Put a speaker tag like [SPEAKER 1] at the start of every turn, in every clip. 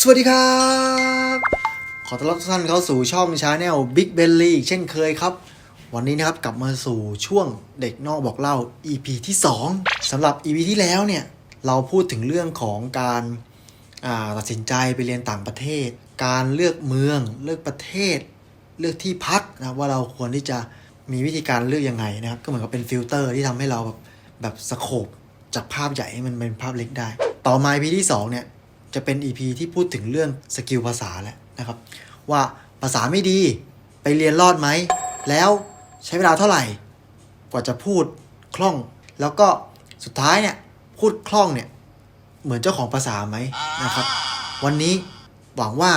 [SPEAKER 1] สวัสดีครับ ขอต้อนรับทุกท่านเข้าสู่ช่องชาแนล Big Belly อีกเช่นเคยครับ วันนี้นะครับกลับมาสู่ช่วงเด็กนอกบอกเล่า EP ที่ 2สำหรับ EP ที่แล้วเนี่ย เราพูดถึงเรื่องของการาตัดสินใจไปเรียนต่างประเทศ การเลือกเมือง เลือกประเทศ เลือกที่พักนะว่าเราควรที่จะมีวิธีการเลือกยังไงนะครับ ก็เหมือนกับเป็นฟิลเตอร์ที่ทำให้เราแบบแบบสโคบจากภาพใหญ่ให้มันเป็นภาพเล็กได้ ต่อมา EP ที่2เนี่ย จะเป็น EP ที่พูดถึงเรื่องสกิลภาษาแหละนะครับ ว่าภาษาไม่ดีไปเรียนรอดไหม แล้วใช้เวลาเท่าไหร่ กว่าจะพูดคล่อง แล้วก็สุดท้ายเนี่ยพูดคล่องเนี่ยเหมือนเจ้าของภาษาไหมนะครับ วันนี้หวังว่า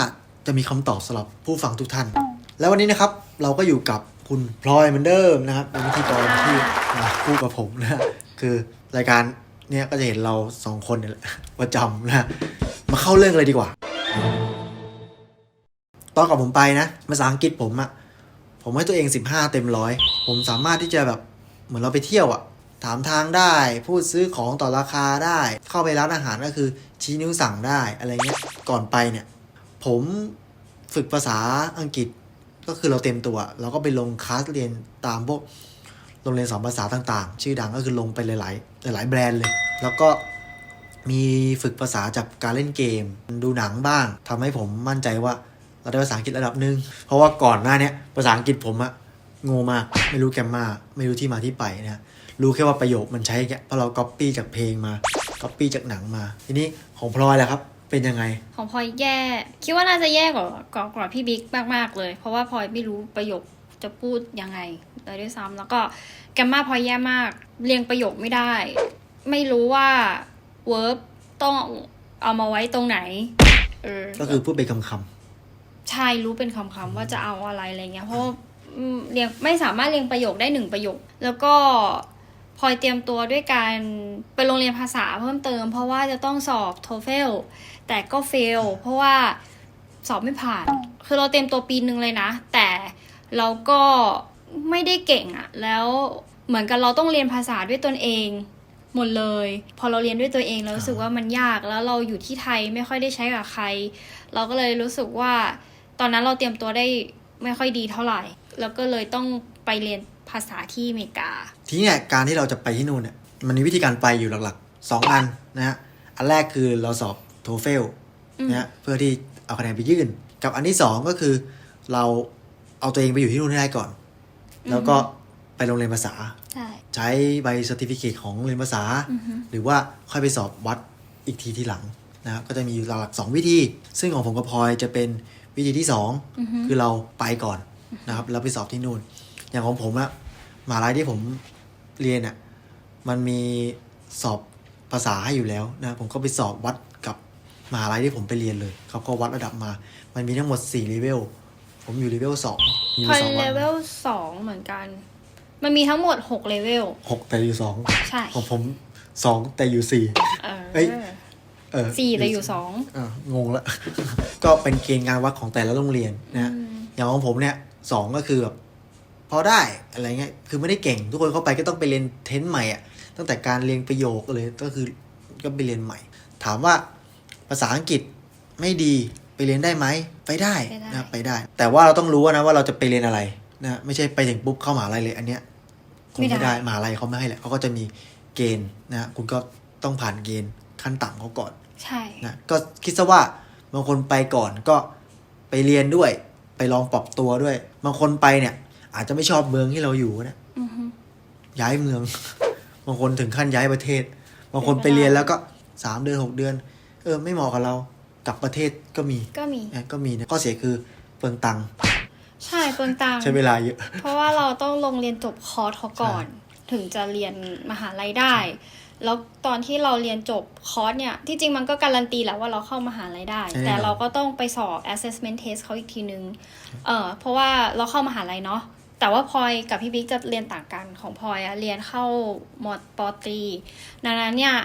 [SPEAKER 1] จะมีคำตอบสำหรับผู้ฟังทุกท่าน แล้ววันนี้นะครับเราก็อยู่กับคุณพลอยเหมือนเดิมนะครับเป็นพิธีกรที่มาคู่กับผมนะคือรายการเนี่ยก็จะเห็นเราสองคนเนี่ยแหละประจำนะ มาเข้าเรื่องเลยดีกว่า ตอนกับผมไปนะภาษาอังกฤษผมอะผมให้ตัวเอง 15 เต็มร้อยผมสามารถที่จะแบบเหมือนเราไปเที่ยวอะถามทางได้ พูดซื้อของต่อราคาได้ เข้าไปร้านอาหารก็คือชี้นิ้วสั่งได้อะไรเงี้ยก่อนไปเนี่ย ผมฝึกภาษาอังกฤษก็คือเราเต็มตัวเราก็ไปลงคลาสเรียนตามพวกโรงเรียนสอนภาษาต่างๆ ชื่อดังก็คือลงไปหลายๆหลายๆแบรนด์เลย แล้วก็ มีฝึกภาษาจากการเล่นเกม ดูหนังบ้างทำให้ผมมั่นใจว่าเราได้ภาษาอังกฤษระดับหนึ่งเพราะว่าก่อนหน้าเนี้ยภาษาอังกฤษผมอะโง่มาก ไม่รู้แกมมาไม่รู้ที่มาที่ไปนะรู้แค่ว่าประโยคมันใช้แค่เพราะเราก๊อปปี้จากเพลงมาก๊อปปี้จากหนังมา ทีนี้ของพลอยแหละครับเป็นยังไง
[SPEAKER 2] ของพลอยแย่ คิดว่าน่าจะแย่กว่ากว่ากว่าพี่บิ๊กมากๆเลย เพราะว่าพลอยไม่รู้ประโยคจะพูดยังไงเลยด้วยซ้ำแล้วก็แกมมาพลอยแย่มาก เรียงประโยคไม่ได้ ไม่รู้ว่า verb ต้องเอามาไว้ตรงไหน เออ
[SPEAKER 1] ก็คือพูดเป็นคำค
[SPEAKER 2] ใช่รู้เป็นคำๆว่าจะเอาอะไรอะไรเงี้ยเพราะว่าอืมเรียงไม่สามารถเรียงประโยคได้หนึ่งประโยค แล้วก็พลอยเตรียมตัวด้วยการไปโรงเรียนภาษาเพิ่มเติม เพราะว่าจะต้องสอบโทเฟลแต่ก็เฟลเพราะว่าสอบไม่ผ่าน คือเราเตรียมตัวปีนึงเลยนะ แต่เราก็ไม่ได้เก่งอะแล้วเหมือนกับเราต้องเรียนภาษาด้วยตนเอง หมดเลย พอเราเรียนด้วยตัวเองเรารู้สึกว่ามันยากแล้วเราอยู่ที่ไทยไม่ค่อยได้ใช้กับใคร เราก็เลยรู้สึกว่า ตอนนั้นเราเตรียมตัวได้ไม่ค่อยดีเท่าไหร่ แล้วก็เลยต้องไปเรียนภาษาที่อเมริกาำ
[SPEAKER 1] ทีนี้เนี่ยการที่เราจะไปที่นู่นเนี่ยมันมีวิธีการไปอยู่หลักๆ 2 อันนะฮะอันแรกคือเราสอบโทเฟล
[SPEAKER 2] อืม
[SPEAKER 1] นะฮะเพื่อที่เอาคะแนนไปยื่น กับอันที่ 2 ก็คือเราเอาตัวเองไปอยู่ที่นู่นให้ได้ก่อน แล้วก็ ไปโรงเรียนภาษา
[SPEAKER 2] ใช่
[SPEAKER 1] ใช้ใบสติฟิเคตของเรียนภาษา
[SPEAKER 2] อือฮึ
[SPEAKER 1] หรือว่าค่อยไปสอบวัดอีกทีที่หลังนะครับก็จะมีอยู่หลักๆสองวิธี ซึ่งของผมกับพลอยจะเป็นวิธีที่สอง
[SPEAKER 2] อือฮึ
[SPEAKER 1] คือเราไปก่อนนะครับแล้วไปสอบที่นู่น อย่างของผมอะมหาลัยที่ผมเรียนอะมันมีสอบภาษาให้อยู่แล้วนะผมก็ไปสอบวัดกับมหาลัยที่ผมไปเรียนเลยเขาก็วัดระดับมา มันมีทั้งหมด4เลเวลผมอยู่เลเวลสองมีอ
[SPEAKER 2] พอยู่ย
[SPEAKER 1] สอง
[SPEAKER 2] เล
[SPEAKER 1] วัน
[SPEAKER 2] เวลสองเหมือนกัน มันมีทั้งหมดหกเลเวล
[SPEAKER 1] หกแต่อยู่สอง
[SPEAKER 2] ใช่
[SPEAKER 1] ของผมสองแต่อยู่สี่
[SPEAKER 2] เออ
[SPEAKER 1] เอ้ยเออ
[SPEAKER 2] สี่แต่อยู่สอง
[SPEAKER 1] อะงงละ ก็เป็นเกณฑ์การวัดของแต่ละโรงเรียนนะฮะ
[SPEAKER 2] อืม
[SPEAKER 1] อย่างของผมเนี่ยสองก็คือแบบพอได้อะไรเงี้ยคือไม่ได้เก่ง ทุกคนเข้าไปก็ต้องไปเรียนเทนต์ใหม่อะตั้งแต่การเรียนประโยคเลยก็คือก็ไปเรียนใหม่ ถามว่าภาษาอังกฤษไม่ดีไปเรียนได้ไหมไปได้
[SPEAKER 2] ไปได้
[SPEAKER 1] นะไปได้ แต่ว่าเราต้องรู้นะว่าเราจะไปเรียนอะไร นะไม่ใช่ไปถึงปุ๊บเข้ามหาลัยเลย อันเนี้ยคงไม่ได้มหาลัยเขาไม่ให้แหละเขาก็จะมีเกณฑ์นะคุณก็ต้องผ่านเกณฑ์ขั้นต่ำเขาก่อน
[SPEAKER 2] ใช่
[SPEAKER 1] นะก็คิดซะว่าบางคนไปก่อนก็ไปเรียนด้วย ไปลองปรับตัวด้วย บางคนไปเนี่ย อาจจะไม่ชอบเมืองที่เราอยู่นะ
[SPEAKER 2] อือฮึ
[SPEAKER 1] ย้ายเมือง บางคนถึงขั้นย้ายประเทศ บางคนไปเรียนแล้วก็สามเดือนหกเดือน เออ ไม่เหมาะกับเรากลับประเทศก็มี
[SPEAKER 2] ก็มี
[SPEAKER 1] นะก็มีนะข้อเสียคือเปลืองตังค์
[SPEAKER 2] ใช่เปลืองตังค์
[SPEAKER 1] ใช้เวลาเยอะ
[SPEAKER 2] เพราะว่าเราต้องลงเรียนจบคอร์สเขาก่อน ถึงจะเรียนมหาลัยได้ แล้วตอนที่เราเรียนจบคอร์สเนี่ย ที่จริงมันก็การันตีแหละว่าเราเข้ามหาลัยได้
[SPEAKER 1] ใช่
[SPEAKER 2] แต่เราก็ต้องไปสอบ assessment test เขาอีกทีนึง เออเพราะว่าเราเข้ามหาลัยเนาะแต่ว่าพลอยกับพี่บิ๊กจะเรียนต่างกันของพลอยอะเรียนเข้ามอปอตรีดังนั้นเนี่ย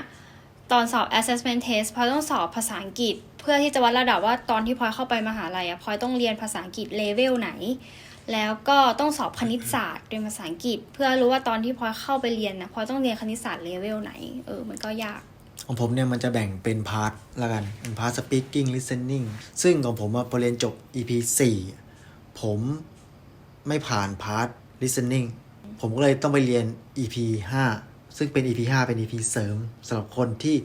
[SPEAKER 2] ตอนสอบ assessment test พลอยต้องสอบภาษาอังกฤษ เพื่อที่จะวัดระดับว่าตอนที่พลอยเข้าไปมหาลัยอะพลอยต้องเรียนภาษาอังกฤษเลเวลไหน แล้วก็ต้องสอบคณิตศาสตร์เรียนภาษาอังกฤษ เพื่อรู้ว่าตอนที่พลอยเข้าไปเรียนนะพลอยต้องเรียนคณิตศาสตร์เลเวลไหนเออมันก็ยาก
[SPEAKER 1] ของผมเนี่ยมันจะแบ่งเป็นพาร์ทละกันเป็นพาร์ท speaking listening ซึ่งของผมอะพอเรียนจบ EP 4 ผมไม่ผ่านพาร์ท listening ผมก็เลยต้องไปเรียน EP 5 ซึ่งเป็น EP 5 เป็น EP เสริมสำหรับคนที่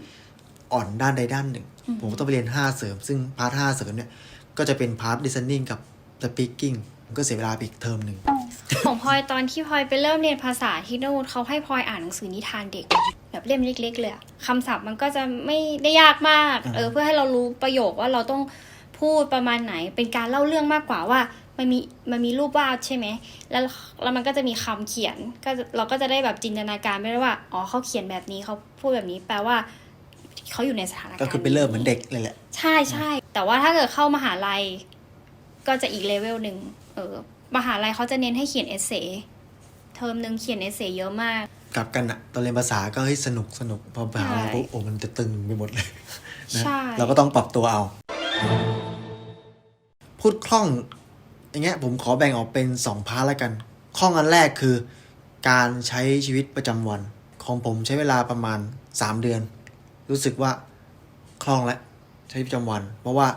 [SPEAKER 1] อ่อนด้านใดด้านหนึ่ง ผมก็ต้องไปเรียน 5 เสริม ซึ่งพาร์ท 5 เสริมเนี่ย ก็จะเป็นพาร์ท listening กับ speaking ผมก็เสียเวลาไปอีกเทอมหนึ่ง
[SPEAKER 2] ของพลอยตอนที่พลอยไปเริ่มเรียนภาษาที่นู่นเขาให้พลอยอ่านหนังสือนิทานเด็ก แบบเล่มเล็ก ๆ เลยอะคำศัพท์มันก็จะไม่ได้ยากมาก
[SPEAKER 1] อ่า
[SPEAKER 2] เออเพื่อให้เรารู้ประโยคว่าเราต้องพูดประมาณไหน เป็นการเล่าเรื่องมากกว่าว่า มันมีมันมีรูปวาดใช่ไหมแล้วแล้วมันก็จะมีคำเขียนก็จะเราก็จะได้แบบจินตนาการไม่ได้ว่าอ๋อเขาเขียนแบบนี้เขาพูดแบบนี้แปลว่าเขาอยู่ในสถานการณ์
[SPEAKER 1] ก็คือไปเริ่มเหมือนเด็กเลยแหละ
[SPEAKER 2] ใช่ใช่แต่ว่าถ้าเกิดเข้ามหาลัย ก็จะอีกเลเวลหนึ่งเออมหาลัยเขาจะเน้นให้เขียนเอเซเทอมหนึ่งเขียนเอเซเยอะมาก
[SPEAKER 1] กลับกันอะตอนเรียนภาษาก็เฮ้ยสนุกสนุกพอไปหา
[SPEAKER 2] ใช่
[SPEAKER 1] เราปุ๊บโอ้มันจะตึงไปหมดเลยนะ
[SPEAKER 2] ใช่
[SPEAKER 1] เราก็ต้องปรับตัวเอา พูดคล่อง อย่างเงี้ยผมขอแบ่งออกเป็นสองพาร์ทล้วกันคล่องอันแรกคือ การใช้ชีวิตประจำวัน ของผมใช้เวลาประมาณสามเดือน รู้สึกว่าคล่องแล้วใช้ชีวิตประจำวัน เพราะว่า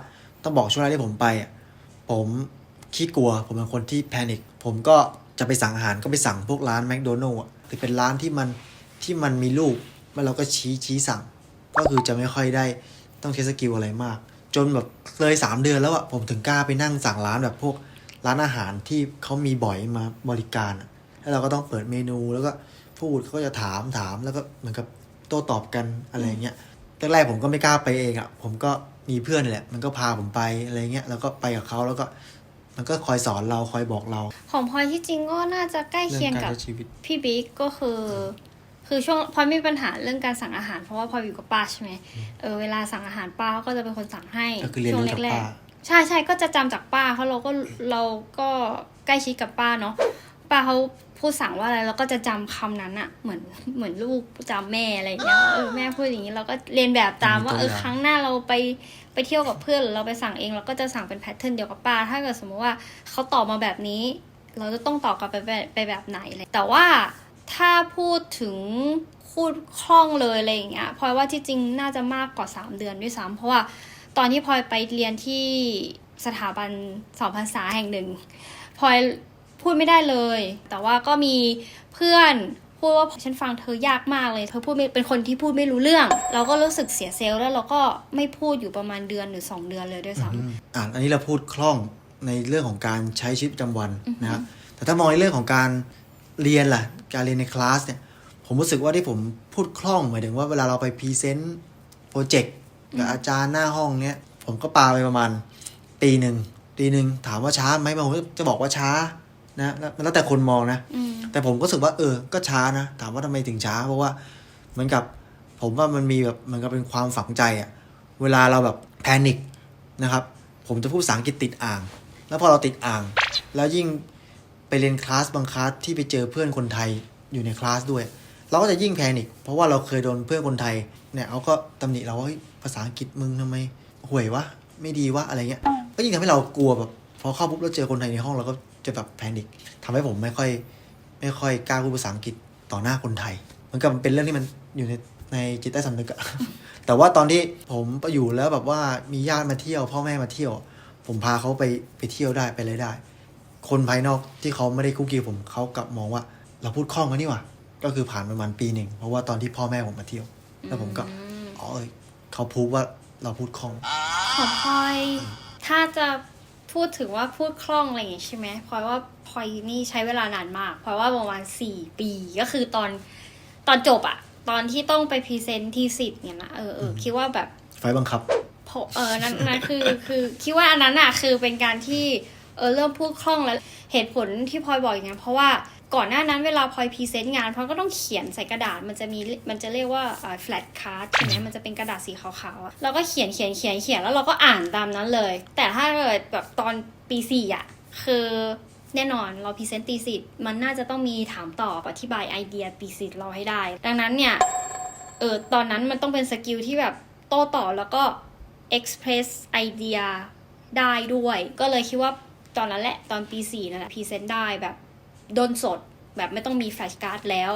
[SPEAKER 1] ต้องบอกช่วงแรกที่ผมไปอะผมขี้กลัว ผมเป็นคนที่แพนิคผมก็จะไปสั่งอาหารก็ไปสั่งพวกร้านแมคโดนัลล์หรือเป็นร้านที่มันที่มันมีรูปแล้วเราก็ชี้ชี้สั่ง ก็คือจะไม่ค่อยได้ต้องใช้สกิลอะไรมาก จนแบบเลยสามเดือนแล้วอะผมถึงกล้าไปนั่งสั่งร้านแบบพวก ร้านอาหารที่เขามีบ่อยมาบริการอะแล้วเราก็ต้องเปิดเมนูแล้วก็พูดเขาก็จะถามถามแล้วก็เหมือนกับโต้ตอบกันอะไรเงี้ยแรกๆผมก็ไม่กล้าไปเองอะผมก็มีเพื่อนนี่แหละ มันก็พาผมไปอะไรเงี้ยแล้วก็ไปกับเขาแล้วก็ มันก็คอยสอนเราคอยบอกเรา
[SPEAKER 2] ของพลอยที่จริงก็น่าจะใกล้
[SPEAKER 1] เรื่
[SPEAKER 2] เคียง
[SPEAKER 1] การ
[SPEAKER 2] กับ
[SPEAKER 1] ใช้ชีวิต
[SPEAKER 2] พี่บิ๊กก็คือคือช่วงพลอยมีปัญหาเรื่องการสั่งอาหารเพราะว่าพลอยอยู่กับป้าใช่ไหมเออเวลาสั่งอาหารป้าเขาก็จะเป็นคนสั่งให้
[SPEAKER 1] ก็คือเรียน
[SPEAKER 2] ช่วง
[SPEAKER 1] รู้จาก
[SPEAKER 2] แร
[SPEAKER 1] ป้า
[SPEAKER 2] กๆ ใช่ใช่ก็จะจำจากป้าเพราะเราก็เราก็ใกล้ชิดกับป้าเนาะป้าเขาพูดสั่งว่าอะไรเราก็จะจำคำนั้นอะเหมือนเหมือนลูกจำแม่อะไรอย่างเงี้ยเออแม่พูดอย่างนี้เราก็เรียนแบบตามว่าเออครั้งหน้าเราไปไปเที่ยวกับเพื่อนหรือเราไปสั่งเองเราก็จะสั่งเป็นแพทเทิร์นเดียวกับป้า ถ้าเกิดสมมติว่าเขาตอบมาแบบนี้ เราจะต้องตอบกลับไปไปไปแบบไหนเลยแต่ว่าถ้าพูดถึงพูดคล่องเลยอะไรอย่างเงี้ยพลอยว่าที่จริงน่าจะมากกว่า 3 เดือนด้วยซ้ำเพราะว่า ตอนที่พลอยไปเรียนที่สถาบันสอนภาษาแห่งหนึ่งพลอยพูดไม่ได้เลย แต่ว่าก็มีเพื่อนพูดว่าฉันฟังเธอยากมากเลย เธอพูดไม่เป็นคนที่พูดไม่รู้เรื่อง เราก็รู้สึกเสียเซลล์แล้วเราก็ไม่พูดอยู่ประมาณเดือนหรือ 2 เดือนเลยด้วยซ้ำ
[SPEAKER 1] อืมอ่าอันนี้เราพูดคล่องในเรื่องของการใช้ชีวิตประจำวันนะครับแต่ถ้ามองในเรื่องของการเรียนล่ะ การเรียนในคลาสเนี่ย ผมรู้สึกว่าที่ผมพูดคล่องหมายถึงว่าเวลาเราไปพรีเซนต์โปรเจกต์ กับอาจารย์หน้าห้องเนี้ย ผมก็ปาไปประมาณปีหนึ่งปีหนึ่งถามว่าช้าไหมบางคนจะบอกว่าช้านะแล้วแล้วแต่คนมองนะ
[SPEAKER 2] อืม
[SPEAKER 1] แต่ผมก็รู้สึกว่า เออ ก็ช้านะ ถามว่าทำไมถึงช้า เพราะว่าเหมือนกับผมว่ามันมีแบบเหมือนกับเป็นความฝังใจอะเวลาเราแบบแพนิคนะครับ ผมจะพูดภาษาอังกฤษติดอ่าง แล้วพอเราติดอ่าง แล้วยิ่งไปเรียนคลาสบางคลาสที่ไปเจอเพื่อนคนไทยอยู่ในคลาสด้วย เราก็จะยิ่งแพนิคเพราะว่าเราเคยโดนเพื่อนคนไทยเนี่ยเขาก็ตำหนิเราว่าภาษาอังกฤษมึงทำไมห่วยวะไม่ดีวะอะไรเงี้ย ก็ยิ่งทำให้เรากลัวแบบพอเข้าปุ๊บแล้วเจอคนไทยในห้องเราก็จะแบบแพนิคทำให้ผมไม่ค่อย ไม่ค่อยกล้าพูดภาษาอังกฤษต่อหน้าคนไทยเหมือนกับมันเป็นเรื่องที่มันอยู่ในในจิตใต้สำนึกอะแต่ว่าตอนที่ผมไปอยู่แล้วแบบว่ามีญาติมาเที่ยว พ่อแม่มาเที่ยว ผมพาเขาไปไปเที่ยวได้ไปเลยได้ คนภายนอกที่เขาไม่ได้คุกคีผมเขากลับมองว่า เราพูดคล่องกันนี่หว่า ก็คือผ่านประมาณปีหนึ่ง เพราะว่าตอนที่พ่อแม่ผมมาเที่ยว แล้วผมก็ อ๋อเอยเขาพูดว่าเราพูดคล่อง
[SPEAKER 2] ของพลอยถ้าจะพูดถึงว่าพูดคล่องอะไรอย่างงี้ใช่ไหมพลอยว่าพลอยนี่ใช้เวลานานมากพลอยว่าประมาณสี่ปีก็คือตอนตอนจบอะตอนที่ต้องไปพรีเซนต์ที่สิทธิ์เนี่ยนะเออเออคิดว่าแบบ
[SPEAKER 1] ไฟบังคับ
[SPEAKER 2] พอเออนั่นนั่นคือคือคิดว่าอันนั้นอะคือเป็นการที่เออเริ่มพูดคล่องแล้วเหตุผลที่พลอยบอกอย่างนี้นเพราะว่า ก่อนหน้านั้นเวลาพลอยพรีเซนต์งานพลอยก็ต้องเขียนใส่กระดาษมันจะมีมันจะเรียกว่า flat card ใช่ไหมมันจะเป็นกระดาษสีขาวๆอะเราก็เขียนเขียนเขียนเขียนแล้วเราก็อ่านตามนั้นเลย แต่ถ้าเกิดแบบตอนปีสี่อะคือแน่นอนเราพรีเซนต์ตีสิทธิ์มันน่าจะต้องมีถามตอบอธิบายไอเดียตีสิทธิ์เราให้ได้ ดังนั้นเนี่ยเออตอนนั้นมันต้องเป็นสกิลที่แบบโต้ตอบแล้วก็ express ไอเดียได้ด้วย ก็เลยคิดว่าตอนนั้นแหละตอนปีสี่นั่นแหละพรีเซนต์ได้แบบ โดนสดแบบไม่ต้องมีแฟลชการ์ดแล้ว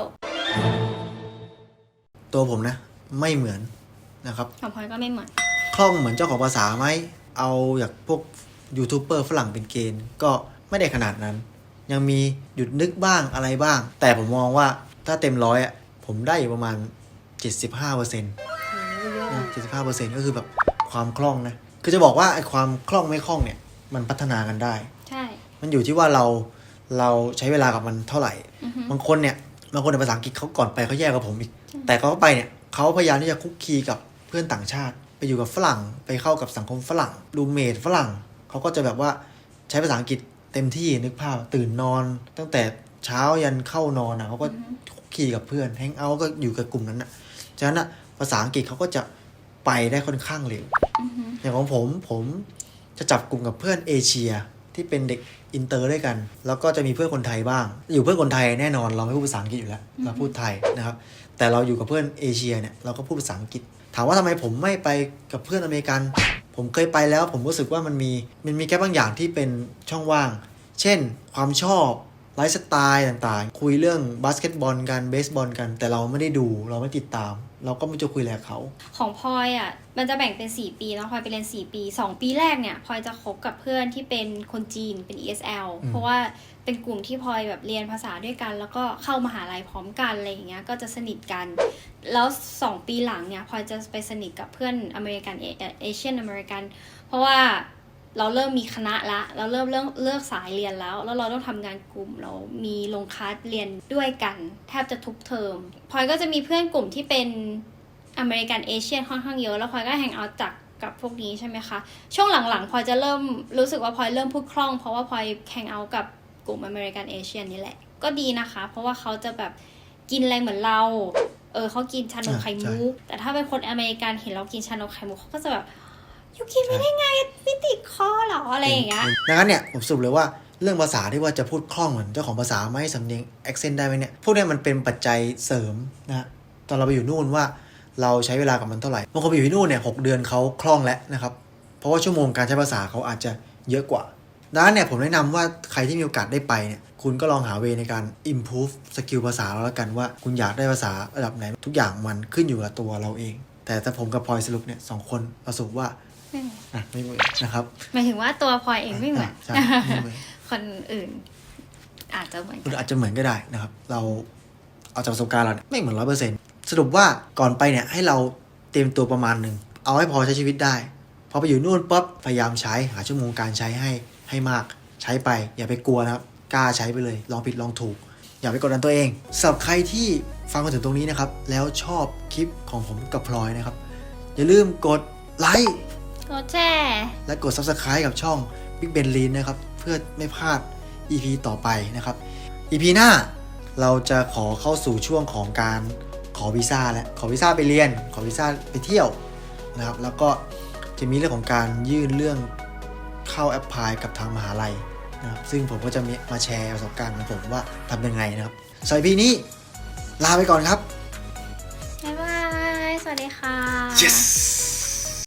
[SPEAKER 1] ตัวผมนะ ไม่เหมือนนะครับ
[SPEAKER 2] ของพลอยก็ไม่เหมือน
[SPEAKER 1] คล่องเหมือนเจ้าของภาษาไหม เอาอย่างพวกยูทูบเบอร์ฝรั่งเป็นเกณฑ์ ก็ไม่ได้ขนาดนั้น ยังมีหยุดนึกบ้างอะไรบ้าง แต่ผมมองว่าถ้าเต็มร้อยอะ ผมได้อยู่ประมาณ 75เปอร์เซ็นต์75เปอร์เซ็นต์ก็คือแบบความคล่องนะ คือจะบอกว่าไอ้ความคล่องไม่คล่องเนี่ย มันพัฒนากันได้
[SPEAKER 2] ใช่
[SPEAKER 1] มันอยู่ที่ว่าเรา เราใช้เวลากับมันเท่าไหร่
[SPEAKER 2] อือฮึ
[SPEAKER 1] บางคนเนี่ยบางคนในภาษาอังกฤษเขาก่อนไปเขาแย่กว่าผมอีก แต่เขาไปเนี่ยเขาพยายามที่จะคุกคีกับเพื่อนต่างชาติ ไปอยู่กับฝรั่ง ไปเข้ากับสังคมฝรั่งรูเมทฝรั่งเขาก็จะแบบว่าใช้ภาษาอังกฤษเต็มที่นึกภาพตื่นนอน ตั้งแต่เช้ายันเข้านอนอะเขาก็คุกคีกับเพื่อนแฮงเอาท์ก็อยู่กับกลุ่มนั้นอะฉะนั้นอะภาษาอังกฤษเขาก็จะไปได้ค่อนข้างเร็ว
[SPEAKER 2] อือฮึ
[SPEAKER 1] อย่างของผมผมจะจับกลุ่มกับเพื่อนเอเชีย ที่เป็นเด็กอินเตอร์ด้วยกัน แล้วก็จะมีเพื่อนคนไทยบ้าง อยู่เพื่อนคนไทยแน่นอนเราไม่พูดภาษาอังกฤษอยู่แล้ว เราพูดไทยนะครับ แต่เราอยู่กับเพื่อนเอเชียเนี่ยเราก็พูดภาษาอังกฤษ ถามว่าทำไมผมไม่ไปกับเพื่อนอเมริกัน ผมเคยไปแล้วผมรู้สึกว่ามันมีมันมีแค่บางอย่างที่เป็นช่องว่าง เช่น ความชอบ ไลฟ์สไตล์ต่างๆ คุยเรื่องบาสเกตบอลกันเบสบอลกัน แต่เราไม่ได้ดูเราไม่ติดตาม เราก็ไม่จะคุยอะไรกับเขา
[SPEAKER 2] ของพลอยอะมันจะแบ่งเป็น 4 ปีแล้วพลอยไปเรียน 4 ปี 2 ปีแรกเนี่ยพลอยจะคบกับเพื่อนที่เป็นคนจีนเป็น ESL
[SPEAKER 1] อืม
[SPEAKER 2] เพราะว่าเป็นกลุ่มที่พลอยแบบเรียนภาษาด้วยกัน แล้วก็เข้ามหาลัยพร้อมกันอะไรอย่างเงี้ยก็จะสนิทกัน แล้ว 2 ปีหลังเนี่ยพลอยจะไปสนิทกับเพื่อนอเมริกันเอเชียนอเมริกัน เพราะว่า เราเริ่มมีคณะละ เราเริ่มเลือกเลือกสายเรียนแล้ว แล้วเราต้องทำงานกลุ่ม เรามีลงคลาสเรียนด้วยกันแทบจะทุกเทอมพลอยก็จะมีเพื่อนกลุ่มที่เป็นอเมริกันเอเชียนค่อนข้างเยอะแล้วพลอยก็แฮงเอาท์จากกับพวกนี้ใช่ไหมคะ ช่วงหลังๆพลอยจะเริ่มรู้สึกว่าพลอยเริ่มพูดคล่อง เพราะว่าพลอยแฮงเอาท์กับกลุ่มอเมริกันเอเชียนนี่แหละ ก็ดีนะคะ เพราะว่าเขาจะแบบกินอะไรเหมือนเรา เออเขากินชานม
[SPEAKER 1] อ่า
[SPEAKER 2] ไข่มุก แต่ถ้าเป็นคนอเมริกันเห็นเรากินชานมไข่มุกเขาก็จะแบบ ยูกินไม่ได้ไงไม่ติดคอเหรออะไรอย่างเงี้ย
[SPEAKER 1] ดังนั้นเนี่ยผมสรุปเลยว่าเรื่องภาษาที่ว่าจะพูดคล่องเหมือนเจ้าของภาษาไหม่สำเนียง accent ได้ไหมเนี่ยพวกเนี้ยมันเป็นปัจจัยเสริมนะตอนเราไปอยู่นู่นว่าเราใช้เวลากับมันเท่าไหร่บางคนไปอยู่ที่นู่นเนี่ยหกเดือนเขาคล่องแล้วนะครับ เพราะว่าชั่วโมงการใช้ภาษาเขาอาจจะเยอะกว่าดังนั้นเนี่ยผมแนะนำว่าใครที่มีโอกาสได้ไปเนี่ยคุณก็ลองหาเวในการ improve สกิลภาษาแล้วกันว่าคุณอยากได้ภาษาระดับไหน ทุกอย่างมันขึ้นอยู่กับตัวเราเอง แต่ถ้าผมกับพลอยสรุปเนี่ยสองคนประสบว่า
[SPEAKER 2] ไม่เหมือน
[SPEAKER 1] อะไม่เหมือนนะครับ
[SPEAKER 2] หมายถึงว่าตัวพลอยเองไม่เหมือน
[SPEAKER 1] ใช่ไม่เหมือน
[SPEAKER 2] คนอื่น อาจจะเหมือน
[SPEAKER 1] คุณ
[SPEAKER 2] กัน
[SPEAKER 1] อาจจะเหมือนก็ได้นะครับ เราเอาจากประสบการณ์เราเนี่ยไม่เหมือนร้อยเปอร์เซ็นต์สรุปว่าก่อนไปเนี่ยให้เราเตรียมตัวประมาณหนึ่ง เอาให้พอใช้ชีวิตได้ พอไปอยู่นู่นปั๊บพยายามใช้หาชั่วโมงการใช้ให้ให้มากใช้ไป อย่าไปกลัวนะครับ กล้าใช้ไปเลย ลองผิดลองถูก อย่าไปกดดันตัวเองสำหรับใครที่ฟังมาถึงตรงนี้นะครับ แล้วชอบคลิปของผมกับพลอยนะครับ อย่าลืมกดไลค์
[SPEAKER 2] ก็แช่
[SPEAKER 1] และกด Subscribe กับช่อง Big Ben Lean นะครับ เพื่อไม่พลาด EP ต่อไปนะครับ EP หน้าเราจะขอเข้าสู่ช่วงของการขอวีซ่าแล้วขอวีซ่าไปเรียน ขอวีซ่าไปเที่ยวนะครับ แล้วก็จะมีเรื่องของการยื่นเรื่องเข้าแอปพลายกับทางมหาลัยนะครับ ซึ่งผมก็จะมีมาแชร์ประสบการณ์ของผมว่าทำยังไงนะครับสำหรับ EP นี้ลาไปก่อนครับ
[SPEAKER 2] บ๊ายบาย สวัสดีค่ะ
[SPEAKER 1] yes